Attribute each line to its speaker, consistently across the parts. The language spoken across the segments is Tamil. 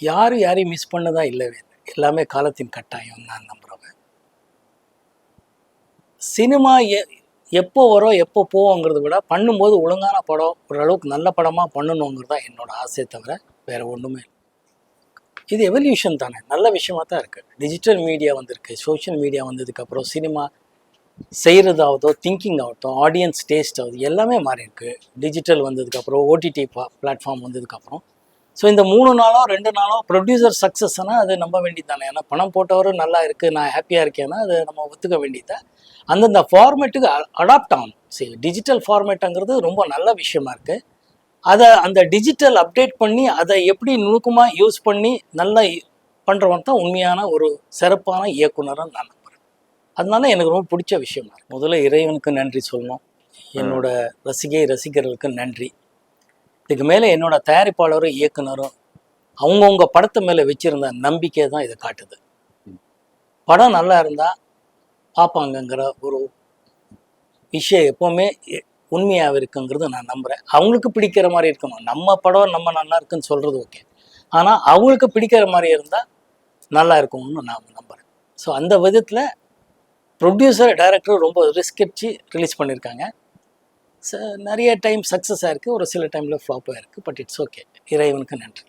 Speaker 1: யாரும் யாரையும் மிஸ் பண்ணதா இல்லவே இல்லை எல்லாமே காலத்தின் கட்டாயம் நான் நம்புகிறவங்க சினிமா எ எப்போ வரும் எப்போ போவோங்கிறத விட பண்ணும்போது ஒழுங்கான படம் ஓரளவுக்கு நல்ல படமாக பண்ணணுங்கிறது தான் என்னோடய ஆசையை தவிர வேறு ஒன்றுமே இல்லை. இது எவல்யூஷன் தானே. நல்ல விஷயமா தான் இருக்குது டிஜிட்டல் மீடியா வந்திருக்கு சோஷியல் மீடியா வந்ததுக்கப்புறம் சினிமா செய்கிறதாவதோ திங்கிங் ஆகட்டும் ஆடியன்ஸ் டேஸ்ட் ஆகுது எல்லாமே மாறியிருக்கு. டிஜிட்டல் வந்ததுக்கப்புறம் ஓடிடி பிளாட்ஃபார்ம் வந்ததுக்கப்புறம் ஸோ இந்த மூணு நாளோ ரெண்டு நாளோ ப்ரொடியூசர் சக்ஸஸ்னா அது நம்ப வேண்டியது தானே ஏன்னா பணம் போட்டவரும் நல்லா இருக்குது நான் ஹாப்பியாக இருக்கேன்னா அது நம்ம ஒத்துக்க வேண்டியது? அந்தந்த ஃபார்மேட்டுக்கு அடாப்ட் ஆகணும். சரி டிஜிட்டல் ஃபார்மேட்டுங்கிறது ரொம்ப நல்ல விஷயமா இருக்குது அதை அந்த டிஜிட்டல் அப்டேட் பண்ணி அதை எப்படி நுணுக்கமாக யூஸ் பண்ணி நல்லா பண்ணுறவன் தான் உண்மையான ஒரு சிறப்பான இயக்குனராக நான் நம்புகிறேன் அதனால எனக்கு ரொம்ப பிடிச்ச விஷயமா இருக்குது முதல்ல இறைவனுக்கு நன்றி சொல்லணும். என்னோட ரசிகை ரசிகர்களுக்கு நன்றி. இதுக்கு மேலே என்னோட தயாரிப்பாளரும் இயக்குனரும் அவங்கவுங்க படத்து மேலே வச்சுருந்த நம்பிக்கை தான் இதை காட்டுது. படம் நல்லா இருந்தால் பார்ப்பாங்கங்கிற ஒரு விஷயம் எப்போவுமே உண்மையாக இருக்குங்கிறது நான் நம்புகிறேன் அவங்களுக்கு பிடிக்கிற மாதிரி இருக்கணும். நம்ம படம் நம்ம நல்லா இருக்குன்னு சொல்கிறது ஓகே. ஆனால் அவங்களுக்கு பிடிக்கிற மாதிரி இருந்தால் நல்லா இருக்கும்னு நான் நம்புகிறேன் ஸோ அந்த விதத்தில் ப்ரொடியூசர் டைரக்டர் ரொம்ப ரிஸ்க் எடுத்து ரிலீஸ் பண்ணியிருக்காங்க ச நிறைய டைம் சக்ஸஸ் ஆயிருக்கு ஒரு சில டைமில் ஃப்ளாப் ஆயிருக்கு பட் இட்ஸ் ஓகே இறைவனுக்கு நன்றி.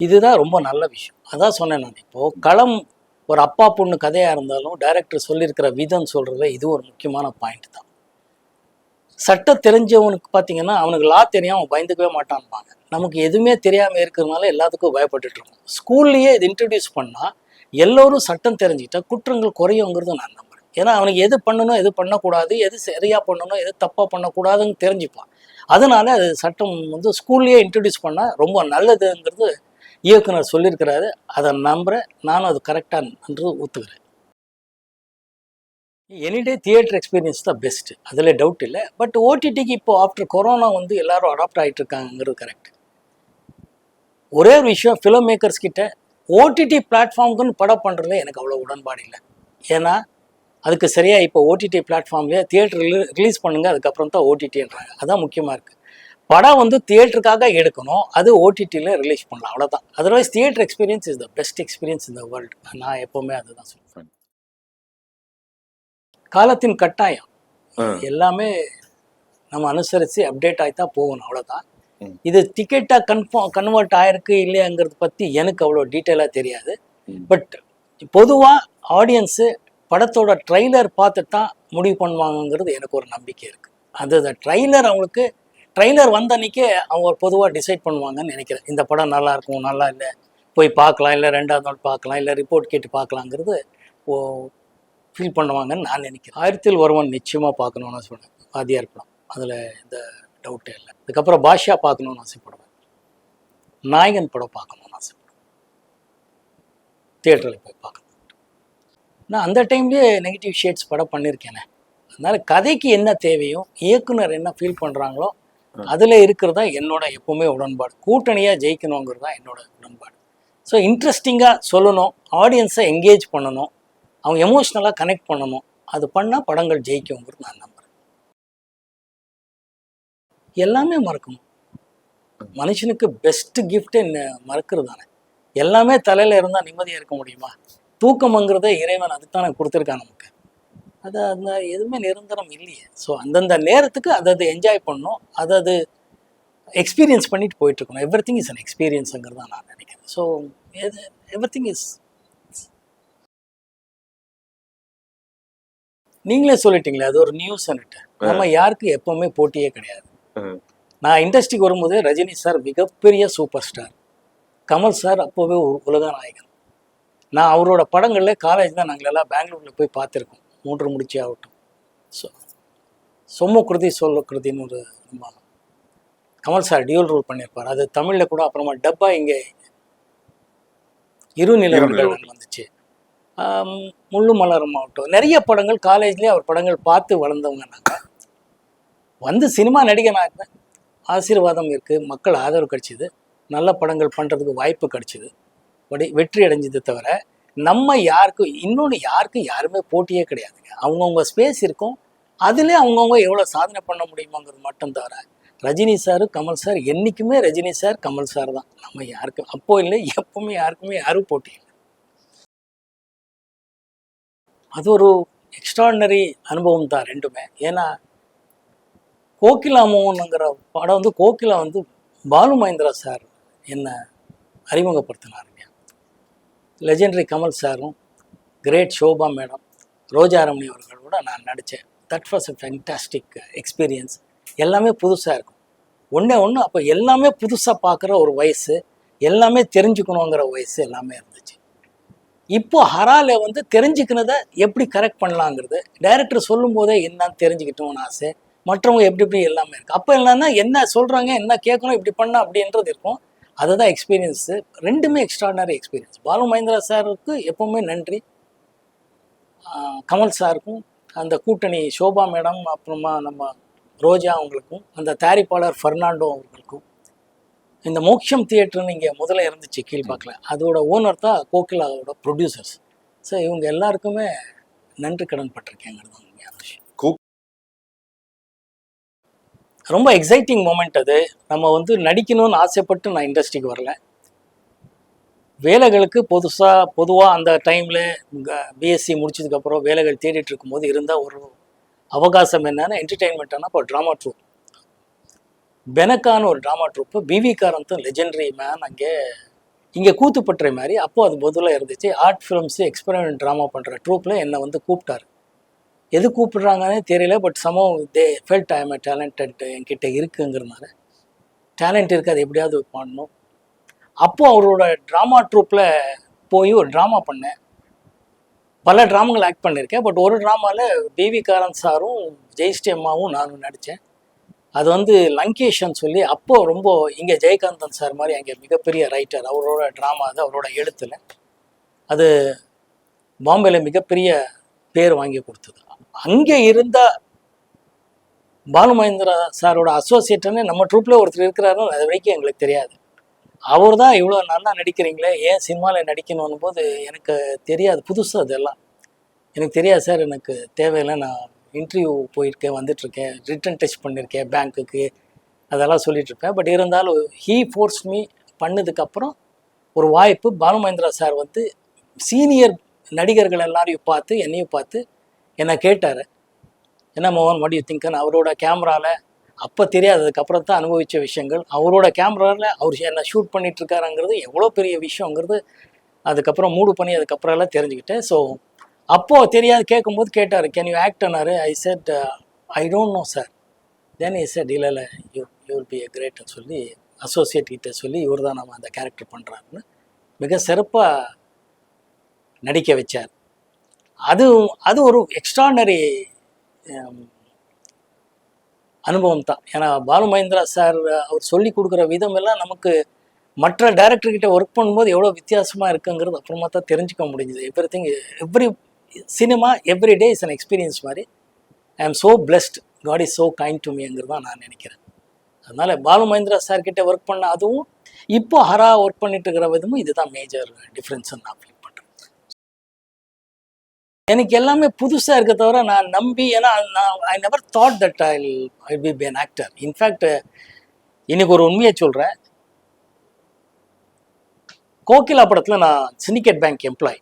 Speaker 1: இதுதான் ரொம்ப நல்ல விஷயம். அதான் சொன்னேன் நான் இப்போது களம் ஒரு அப்பா பொண்ணு கதையாக இருந்தாலும் டைரக்டர் சொல்லியிருக்கிற விதம் சொல்கிறத இது ஒரு முக்கியமான பாயிண்ட் தான். சட்டம் தெரிஞ்சவனுக்கு பார்த்தீங்கன்னா அவனுக்கு லா தெரியும் அவன் பயந்துக்கவே மாட்டான்பாங்க. நமக்கு எதுவுமே தெரியாமல் இருக்கிறதுனால எல்லாத்துக்கும் பயப்பட்டுட்டு இருக்கோம். ஸ்கூல்லையே இது இன்ட்ரடியூஸ் பண்ணால் எல்லோரும் சட்டம் தெரிஞ்சுக்கிட்டா குற்றங்கள் குறையுங்கிறது நான் ஏன்னா அவனுக்கு எது பண்ணணும் எது பண்ணக்கூடாது எது சரியாக பண்ணணும் எது தப்பாக பண்ணக்கூடாதுன்னு தெரிஞ்சுப்பான். அதனால அது சட்டம் வந்து ஸ்கூல்லையே இன்ட்ரடியூஸ் பண்ணால் ரொம்ப நல்லதுங்கிறது இயக்குனர் சொல்லியிருக்கிறாரு. அதை நம்புகிறேன் நானும் அது கரெக்டாக என்று ஒத்துக்கிறேன் எனிடே தியேட்டர் எக்ஸ்பீரியன்ஸ் தான் பெஸ்ட்டு அதில் டவுட் இல்லை. பட் ஓடிடிக்கு இப்போ ஆஃப்டர் கொரோனா வந்து எல்லாரும் அடாப்ட் ஆகிட்டு இருக்காங்கிறது கரெக்ட் ஒரே ஒரு விஷயம் ஃபிலிம் மேக்கர்ஸ் கிட்ட ஓடிடி பிளாட்ஃபார்முக்குன்னு படம் பண்ணுறதுல எனக்கு அவ்வளோ உடன்பாடு இல்லை. ஏன்னா அதுக்கு சரியாக இப்போ ஓடிடி பிளாட்ஃபார்ம்லேயே தியேட்டரில் ரிலீஸ் பண்ணுங்க அதுக்கப்புறம் தான் ஓடிடின்றாங்க அதான் முக்கியமாக இருக்குது படம் வந்து தியேட்டருக்காக எடுக்கணும் அது ஓடிடியில் ரிலீஸ் பண்ணலாம். அவ்வளோதான் otherwise theatre experience is the best experience இந்த வேர்ல்டு நான் எப்போவுமே அதுதான் சொல்லுவேன் காலத்தின் கட்டாயம். எல்லாமே நம்ம அனுசரித்து அப்டேட் ஆகி தான் போகணும் அவ்வளோதான். இது டிக்கெட்டாக கன்ஃபார்ம் கன்வெர்ட் ஆயிருக்கு இல்லையாங்கிறத பற்றி எனக்கு அவ்வளோ டீட்டெயிலாக தெரியாது. பட் பொதுவாக ஆடியன்ஸு படத்தோட ட்ரைலர் பார்த்து தான் முடிவு பண்ணுவாங்கங்கிறது எனக்கு ஒரு நம்பிக்கை இருக்குது அது அந்த ட்ரெய்லர் அவங்களுக்கு ட்ரைலர் வந்த அன்னைக்கே அவங்க பொதுவாக டிசைட் பண்ணுவாங்கன்னு நினைக்கிறேன். இந்த படம் நல்லா இருக்கும் நல்லா இல்லை போய் பார்க்கலாம் இல்லை ரெண்டாவது நாள் பார்க்கலாம் இல்லை ரிப்போர்ட் கேட்டு பார்க்கலாங்கிறது ஓ ஃபீல் பண்ணுவாங்கன்னு நான் நினைக்கிறேன். ஆயிரத்தில் ஒருவன் நிச்சயமாக பார்க்கணுன்னு சொன்னேன் வாதியார் படம். அதில் இந்த டவுட்டே இல்லை. அதுக்கப்புறம் பாஷா பார்க்கணுன்னு ஆசைப்படுவேன். நாயகன் படம் பார்க்கணுன்னு ஆசைப்படுவேன். தியேட்டரில் போய் பார்க்கணும். நான் அந்த டைம்லேயே நெகட்டிவ் ஷேட்ஸ் படம் பண்ணியிருக்கேனே அதனால கதைக்கு என்ன தேவையோ இயக்குனர் என்ன ஃபீல் பண்ணுறாங்களோ அதில் இருக்கிறதா என்னோட எப்பவுமே உடன்பாடு. கூட்டணியாக ஜெயிக்கணுங்கிறது தான் என்னோட உடன்பாடு. ஸோ இன்ட்ரெஸ்டிங்காக சொல்லணும் ஆடியன்ஸை என்கேஜ் பண்ணணும் அவங்க எமோஷ்னலாக கனெக்ட் பண்ணணும். அது பண்ணால் படங்கள் ஜெயிக்குங்கிறது நான் நம்புகிறேன் எல்லாமே மறக்கணும். மனுஷனுக்கு பெஸ்ட் கிஃப்டே மறக்கிறது தானே. எல்லாமே தலையில் இருந்தால் நிம்மதியாக இருக்க முடியுமா? தூக்கம்ங்கிறதே இறைவன் அதுதானே கொடுத்துருக்கான் நமக்கு. அது அந்த எதுவுமே நிரந்தரம் இல்லையே. ஸோ அந்தந்த நேரத்துக்கு அதை அதை என்ஜாய் பண்ணணும் அதை அது எக்ஸ்பீரியன்ஸ் பண்ணிட்டு போயிட்டு இருக்கணும். எவ்ரி திங் இஸ் அன் எக்ஸ்பீரியன்ஸுங்கிறது நான் நினைக்கிறேன். ஸோ எது எவ்ரி திங் இஸ் நீங்களே சொல்லிட்டீங்களே அது ஒரு நியூஸ் நம்ம யாருக்கு எப்பவுமே போட்டியே கிடையாது. நான் இண்டஸ்ட்ரிக்கு வரும்போது ரஜினி சார் மிகப்பெரிய சூப்பர் ஸ்டார் கமல் சார் அப்போவே ஒரு உலக நாயகன் நான் அவரோட படங்களில் காலேஜ் தான் நாங்கள் எல்லாம் பெங்களூரில் போய் பார்த்துருக்கோம். மூன்று முடிச்சு ஆகட்டும். ஸோ சொம்ம கிருதி சொல்ல கிருதின்னு ஒரு நம்ம கமல் சார் டியூல் ரோல் பண்ணியிருப்பார் அது தமிழில் கூட அப்புறமா டப்பா இங்கே இரு நிலவர்கள் வந்துச்சு. முள்ளு மலரும் ஆகட்டும் நிறைய படங்கள் காலேஜ்லேயே அவர் படங்கள் பார்த்து வளர்ந்தவங்க நாங்கள் வந்து சினிமா நடிகனாக இருந்தேன். ஆசீர்வாதம் இருக்குது மக்கள் ஆதரவு கிடைச்சிது. நல்ல படங்கள் பண்ணுறதுக்கு வாய்ப்பு கிடைச்சிது. வெற்றி அடைஞ்சதை தவிர நம்ம யாருக்கும் இன்னொன்று யாருக்கும் யாருமே போட்டியே கிடையாதுங்க. அவங்கவுங்க ஸ்பேஸ் இருக்கும். அதிலே அவங்கவுங்க எவ்வளோ சாதனை பண்ண முடியுமாங்கிறது மட்டும் தவிர ரஜினி சார் கமல் சார் என்றைக்குமே ரஜினி சார் கமல் சார் தான். நம்ம யாருக்கும் அப்போ இல்லை எப்பவுமே யாருக்குமே யாரும் போட்டி இல்லை. அது ஒரு எக்ஸ்ட்ராடினரி அனுபவம் தான் ரெண்டுமே. ஏன்னா கோகிலா மோகனுங்கிற படம் வந்து கோகிலா வந்து பாலு மகேந்திரா சார் என்ன அறிமுகப்படுத்தினார். லெஜெண்டரி கமல் சாரும் கிரேட் ஷோபா மேடம் ரோஜா ரமணி அவர்களோட நான் நடித்தேன் that was a fantastic experience எல்லாமே புதுசாக இருக்கும். ஒன்றே ஒன்று அப்போ எல்லாமே புதுசாக பார்க்குற ஒரு வயசு எல்லாமே தெரிஞ்சுக்கணுங்கிற வயசு எல்லாமே இருந்துச்சு. இப்போ ஹரால வந்து தெரிஞ்சுக்கினதை எப்படி கரெக்ட் பண்ணலாங்கிறது டைரக்டர் சொல்லும் போதே என்னன்னு தெரிஞ்சுக்கிட்டோம்னு ஆசை. மற்றவங்க எப்படி எப்படி எல்லாமே இருக்குது அப்போ என்னன்னா என்ன சொல்கிறாங்க என்ன கேட்கணும் இப்படி பண்ண அப்படின்றது இருக்கும். அதுதான் எக்ஸ்பீரியன்ஸு ரெண்டுமே எக்ஸ்ட்ராடனரி எக்ஸ்பீரியன்ஸ் பாலு மகேந்திரா சாருக்கு எப்பவுமே நன்றி. கமல் சாருக்கும் அந்த கூட்டணி சோபா மேடம் அப்புறமா நம்ம ரோஜா அவங்களுக்கும் அந்த தயாரிப்பாளர் ஃபெர்னாண்டோ அவர்களுக்கும் இந்த மோக்ஷம் தியேட்டர்னு இங்கே முதல்ல இருந்துச்சு கீழ்பாக்கில் அதோட ஓனர் தான் கோகிலாவோட ப்ரொடியூசர்ஸ் ஸோ இவங்க எல்லாருக்குமே நன்றி கடன் பட்டிருக்கேங்கிறது ரொம்ப எக்ஸைட்டிங் மூமெண்ட் அது. நம்ம வந்து நடிக்கணும்னு ஆசைப்பட்டு நான் இண்டஸ்ட்ரிக்கு வரல. வேலைகளுக்கு புதுசாக பொதுவாக அந்த டைமில் பிஎஸ்சி முடிச்சதுக்கப்புறம் வேலைகள் தேடிட்டு இருக்கும்போது இருந்தால் ஒரு அவகாசம் என்னன்னா என்டர்டெயின்மெண்ட்டானா இப்போ ட்ராமா ட்ரூப் பெனக்கான்னு ஒரு ட்ராமா ட்ரூப்பு பிவி காரந்தும் லெஜெண்டரி மேன் அங்கே இங்கே கூத்துப்பட்டுற மாதிரி. அப்போது அது பதிலாக இருந்துச்சு. ஆர்ட் ஃபிலிம்ஸு எக்ஸ்பெரிமெண்ட் ட்ராமா பண்ணுற ட்ரூப்பில் என்னை வந்து கூப்பிட்டாரு. எது கூப்பிடுறாங்கன்னே தெரியல but somehow they felt I am talented என்கிட்ட இருக்குங்கிறனால டேலண்ட் இருக்குது அது எப்படியாவது பண்ணணும். அப்போது அவரோட ட்ராமா ட்ரூப்பில் போய் ஒரு ட்ராமா பண்ணேன். பல ட்ராமாங்கள் ஆக்ட் பண்ணியிருக்கேன் பட் ஒரு ட்ராமாவில் பிவி காரன் சாரும் ஜெயஸ்ரீ அம்மாவும் நானும் நடித்தேன். அது வந்து லங்கேஷன் சொல்லி அப்போது ரொம்ப இங்கே ஜெயகாந்தன் சார் மாதிரி அங்கே மிகப்பெரிய ரைட்டர் அவரோட ட்ராமா அது அவரோட எழுத்தில். அது பாம்பேல மிகப்பெரிய பேர் வாங்கி கொடுத்தது. அங்கே இருந்த பானு மகேந்திரா சாரோட அசோசியேட்டுன்னு நம்ம ட்ரூப்ல ஒருத்தர் இருக்கிறாருன்னு அது வரைக்கும் எங்களுக்கு தெரியாது. அவர் தான் இவ்வளோ நல்லா நடிக்கிறீங்களே ஏன் சினிமாவில் நடிக்கணும்னு போது எனக்கு தெரியாது புதுசு அதெல்லாம். எனக்கு தெரியாது சார் எனக்கு தேவையில்லை. நான் இன்டர்வியூ போயிருக்கேன் வந்துட்டுருக்கேன் ரிட்டன் டெஸ்ட் பண்ணியிருக்கேன் பேங்க்குக்கு அதெல்லாம் சொல்லிகிட்ருக்கேன் பட் இருந்தாலும் ஹீ ஃபோர்ஸ் மீ பண்ணதுக்கப்புறம் ஒரு வாய்ப்பு பாலு மகேந்திரா சார் வந்து சீனியர் நடிகர்கள் எல்லாரையும் பார்த்து என்னையும் பார்த்து என்னை கேட்டார் என்ன மோகன் வாட் யூ திங்கன் அவரோட கேமராவில் அப்போ தெரியாததுக்கப்புறம் தான் அனுபவித்த விஷயங்கள். அவரோட கேமராவில் அவர் என்ன ஷூட் பண்ணிகிட்டு இருக்காருங்கிறது எவ்வளோ பெரிய விஷயங்கிறது அதுக்கப்புறம் மூடு பண்ணி அதுக்கப்புறம் எல்லாம் தெரிஞ்சுக்கிட்டேன். ஸோ அப்போது தெரியாது கேட்கும்போது கேட்டார் can you ஆக்ட்னாரு I said I don't know sir then is said இல்லை இல்லை you you will be a கிரேட்னு சொல்லி அசோசியேட் கிட்ட சொல்லி இவர் தான் நம்ம அந்த கேரக்டர் பண்ணுறாருன்னு மிக சிறப்பாக நடிக்க வச்சார். அது அது ஒரு எக்ஸ்ட்ரானரி um, அனுபவம் தான். ஏன்னா பாலு மகேந்திரா சார் அவர் சொல்லி கொடுக்குற விதம் எல்லாம் நமக்கு மற்ற டைரக்டர்கிட்ட ஒர்க் பண்ணும்போது எவ்வளோ வித்தியாசமாக இருக்குங்கிறது அப்புறமா தான் தெரிஞ்சுக்க முடிஞ்சுது. Everything every cinema every day is an experience மாதிரி I am so blessed God is so kind to மீங்கிறது தான் நான் நினைக்கிறேன். அதனால பாலு மகேந்திரா சார் கிட்டே ஒர்க் பண்ண அதுவும் இப்போ ஹரா ஒர்க் பண்ணிட்டு இருக்கிற விதமும் இதுதான் மேஜர் டிஃப்ரென்ஸ் நான் எனக்கு எல்லாமே புதுசாக இருக்க தவிர நான் நம்பி ஏன்னா நான் I never thought that I I be be an actor in fact இன்னைக்கு ஒரு உண்மையை சொல்கிறேன் கோகிலா படத்தில் நான் சிண்டிகேட் பேங்க் எம்ப்ளாய்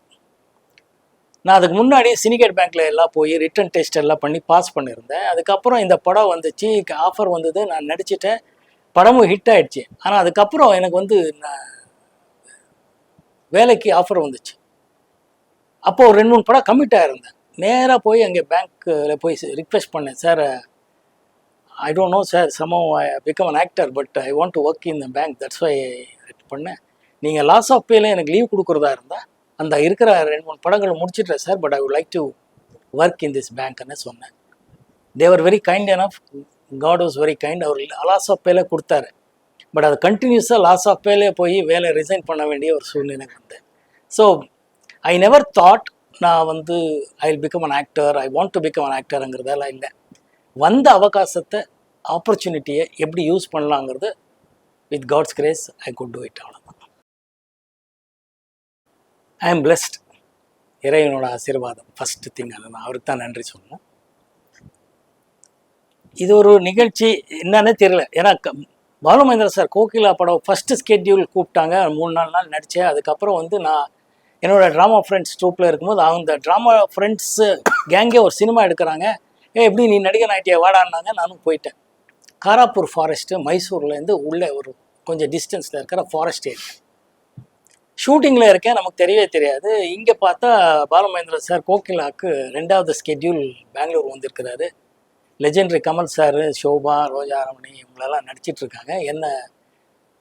Speaker 1: நான் அதுக்கு முன்னாடி சிண்டிகேட் பேங்க்கில் எல்லாம் போய் ரிட்டன் டெஸ்ட் எல்லாம் பண்ணி பாஸ் பண்ணியிருந்தேன். அதுக்கப்புறம் இந்த படம் வந்துச்சு ஆஃபர் வந்தது நான் நடிச்சிட்டேன். படமும் ஹிட் ஆயிடுச்சு. ஆனால் அதுக்கப்புறம் எனக்கு வந்து நான் வேலைக்கு ஆஃபர் வந்துச்சு. அப்போ ஒரு ரெண்டு மூணு படம் கமிட் ஆயிருந்தேன். நேராக போய் அங்கே பேங்க்கில் போய் ரிக்வெஸ்ட் பண்ணேன். Sir I don't know sir somehow I become an actor but I want to work in the bank that's why பண்ணேன். நீங்கள் லாஸ் ஆஃப் பேல எனக்கு லீவ் கொடுக்குறதா இருந்தால் அந்த இருக்கிற ரெண்டு மூணு படங்கள் முடிச்சிட்டேன் sir but I would like to work in this பேங்க்னு சொன்னேன். They were very kind of God was very kind our loss of பேலே கொடுத்தாரு. பட் அது கண்டினியூஸாக லாஸ் ஆஃப் பேலே போய் வேலை ரிசைன் பண்ண வேண்டிய ஒரு சூழ்நிலை வந்தேன். ஸோ ஐ நெவர் தாட் நான் வந்து I will become an actor I want to become an ஆக்டருங்கிறதெல்லாம் இல்லை. வந்த அவகாசத்தை ஆப்பர்ச்சுனிட்டியை எப்படி use பண்ணலாங்கிறது with God's grace I could do it அவ்வளோதான் ஐ எம் பிளெஸ்ட் இறைவனோட ஆசீர்வாதம் ஃபஸ்ட்டு திங் அது நான் அவருக்கு தான் நன்றி சொல்லணும். இது ஒரு நிகழ்ச்சி என்னன்னே தெரியல. ஏன்னா க- பாலுமகேந்திர சார் கோகிலா படம் ஃபஸ்ட்டு ஸ்கெட்யூல் கூப்பிட்டாங்க மூணு நாலு நாள் நடித்தேன் அதுக்கப்புறம் வந்து நான் என்னோட ட்ராமா ஃப்ரெண்ட்ஸ் ட்ரூப்பில் இருக்கும்போது அவங்க ட்ராமா ஃப்ரெண்ட்ஸு கேங்கே ஒரு சினிமா எடுக்கிறாங்க. ஏ எப்படி நீ நடிகர் ஆயிட்டியா? வாடான்னாங்க. நானும் போயிட்டேன். காராப்பூர் ஃபாரஸ்ட்டு மைசூர்லேருந்து உள்ளே ஒரு கொஞ்சம் டிஸ்டன்ஸில் இருக்கிற ஃபாரஸ்ட் ஏரியா ஷூட்டிங்கில் இருக்கேன். நமக்கு தெரியவே தெரியாது. இங்கே பார்த்தா பாலுமகேந்திர சார் கோகிலாவுக்கு ரெண்டாவது ஸ்கெட்யூல் பெங்களூர் வந்திருக்கிறாரு. லெஜெண்டரி கமல் சார் ஷோபா ரோஜா ரமணி இவங்களெல்லாம் நடிச்சிட்ருக்காங்க என்ன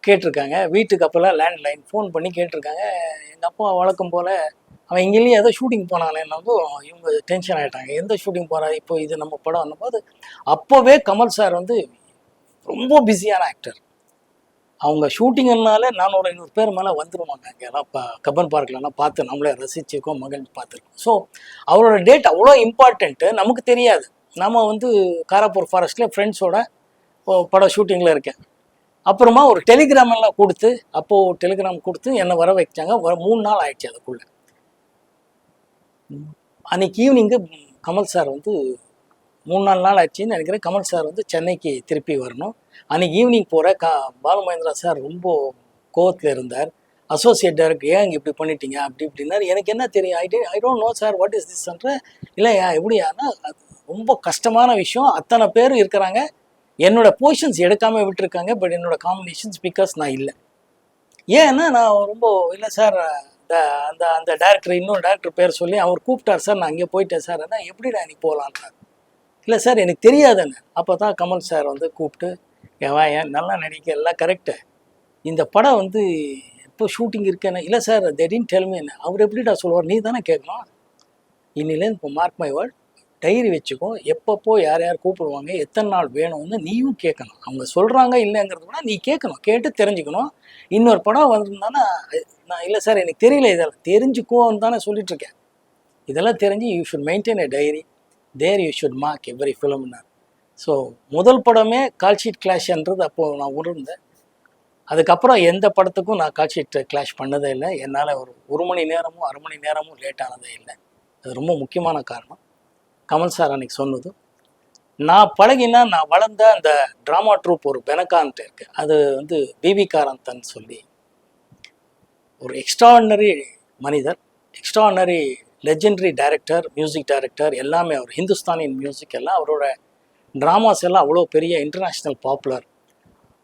Speaker 1: கேட்டிருக்காங்க. வீட்டுக்கு அப்போல்லாம் லேண்ட்லைன் ஃபோன் பண்ணி கேட்டிருக்காங்க. எங்கள் அப்பா வழக்கம் போல் அவன் இங்கேயும் ஏதோ ஷூட்டிங் போனானேன்னதும் இவங்க டென்ஷன் ஆகிட்டாங்க எந்த ஷூட்டிங் போகிறா இப்போ இது நம்ம படம் போது அப்போவே கமல் சார் வந்து ரொம்ப பிஸியான ஆக்டர் அவங்க ஷூட்டிங்னால நானூறு ஐநூறு பேர் மேலே வந்துருவாங்க அங்கெல்லாம் இப்போ கப்பன் பார்க்லலாம் பார்த்து நம்மளே ரசிச்சிருக்கோம் மகிழ்ந்து பார்த்துருக்கோம். ஸோ அவரோட டேட் அவ்வளோ இம்பார்ட்டண்ட்டு நமக்கு தெரியாது. நம்ம வந்து காராப்பூர் ஃபாரஸ்ட்டில் ஃப்ரெண்ட்ஸோட படம் ஷூட்டிங்கில் இருக்கேன். அப்புறமா ஒரு டெலிகிராம் எல்லாம் கொடுத்து அப்போது டெலிகிராம் கொடுத்து என்னை வர வைச்சாங்க. வர மூணு நாள் ஆயிடுச்சு அதுக்குள்ளே. அன்னைக்கு ஈவினிங்கு கமல் சார் வந்து மூணு நாலு நாள் ஆச்சுன்னு நினைக்கிறேன். கமல் சார் வந்து சென்னைக்கு திருப்பி வரணும். அன்னைக்கு ஈவினிங் போகிற கா பாலுமகேந்திரா சார் ரொம்ப கோவத்தில் இருந்தார். அசோசியேட் டைரக்டர் ஏன் இங்கே இப்படி பண்ணிட்டீங்க? அப்படி இப்படின்னாரு. எனக்கு என்ன தெரியும்? I I don't know sir what is திஸ்ன்ற இல்லையா எப்படியானா அது ரொம்ப கஷ்டமான விஷயம். அத்தனை பேர் இருக்கிறாங்க. என்னோட பொசிஷன்ஸ் எடுக்காமல் விட்டுருக்காங்க பட் என்னோட காம்பினேஷன்ஸ் பிகாஸ் நான் இல்லை. ஏன்னா நான் ரொம்ப இல்லை சார் இந்த அந்த அந்த டேரக்டர் இன்னொரு டேரக்டர் பேர் சொல்லி அவர் கூப்பிட்டார் சார் நான் அங்கே போயிட்டேன் சார் நான் எப்படிடா நீ போகலான்றார் இல்லை சார் எனக்கு தெரியாதுன்னு. அப்போ தான் கமல் சார் வந்து கூப்பிட்டு ஏவா வா ஏன் நல்லா நடிக்க எல்லாம் கரெக்டு இந்த படம் வந்து எப்போ ஷூட்டிங் இருக்கேன்னு? இல்லை சார் தெரியும் டெல்மி என்ன. அவர் எப்படிடா சொல்லுவார்? நீ தானே கேட்கணும். இன்னிலேருந்து இப்போ மார்க் மை வேர்ட் டைரி வச்சுக்கோ எப்பப்போ யார் யார் கூப்பிடுவாங்க எத்தனை நாள் வேணும்னு நீயும் கேட்கணும். அவங்க சொல்கிறாங்க இல்லைங்கிறது கூட நீ கேட்கணும். கேட்டு தெரிஞ்சுக்கணும். இன்னொரு படம் வந்திருந்தானா நான் இல்லை சார் எனக்கு தெரியல இதெல்லாம் தெரிஞ்சுக்கோன்னு தானே சொல்லிட்டுருக்கேன் இதெல்லாம் தெரிஞ்சு you should maintain a diary there you should mark every ஃபிலிம்னார் so முதல் படமே கால்ஷீட் கிளாஷ்ன்றது அப்போது நான் உணர்ந்தேன். அதுக்கப்புறம் எந்த படத்துக்கும் நான் கால்ஷீட் கிளாஷ் பண்ணதே இல்லை. என்னால் ஒரு ஒரு மணி நேரமும் அரை மணி நேரமும் லேட் ஆனதே இல்லை. அது ரொம்ப முக்கியமான காரணம். கமல் சார் அன்னைக்கு சொன்னது நான் பழகினா நான் வளர்ந்த அந்த ட்ராமா ட்ரூப் ஒரு பெனகான்ட்டு இருக்கு. அது வந்து பிபி காரந்தன் சொல்லி ஒரு எக்ஸ்ட்ராடினரி மனிதர் extraordinary legendary director music director எல்லாமே அவர் ஹிந்துஸ்தானின் மியூசிக் எல்லாம் அவரோட ட்ராமாஸ் எல்லாம் அவ்வளோ பெரிய இன்டர்நேஷ்னல் பாப்புலர்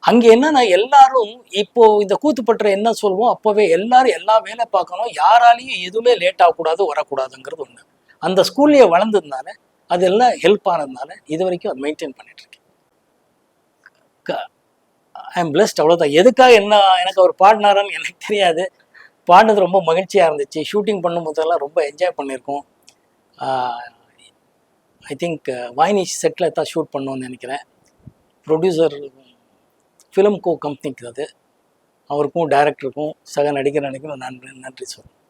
Speaker 1: அங்கே என்னன்னா எல்லாரும் இப்போ இந்த கூத்துப்பற்ற என்ன சொல்லுவோம் அப்போவே எல்லாரும் எல்லா வேலை பார்க்கணும் யாராலையும் எதுவுமே லேட் ஆகக்கூடாது வரக்கூடாதுங்கிறது ஒன்று அந்த ஸ்கூல்லையே வளர்ந்ததுனால அது எல்லாம் ஹெல்ப் ஆனதுனால இது வரைக்கும் அது மெயின்டைன் பண்ணிட்டுருக்கேன். ஐ எம் பிளஸ்ட் அவ்வளோதான் எதுக்காக என்ன எனக்கு அவர் பாடினாரான்னு எனக்கு தெரியாது. பாடினது ரொம்ப மகிழ்ச்சியாக இருந்துச்சு. ஷூட்டிங் பண்ணும்போதெல்லாம் ரொம்ப என்ஜாய் பண்ணியிருக்கோம். ஐ திங்க் வாய்னி செட்டில் தான் ஷூட் பண்ணோன்னு நினைக்கிறேன். ப்ரொடியூசர் ஃபிலிம் கோ கம்பெனிக்கு அது. அவருக்கும் டைரக்டருக்கும் சக நடிகர் நடிகரும் நன்றி நன்றி சொல்லுங்கள்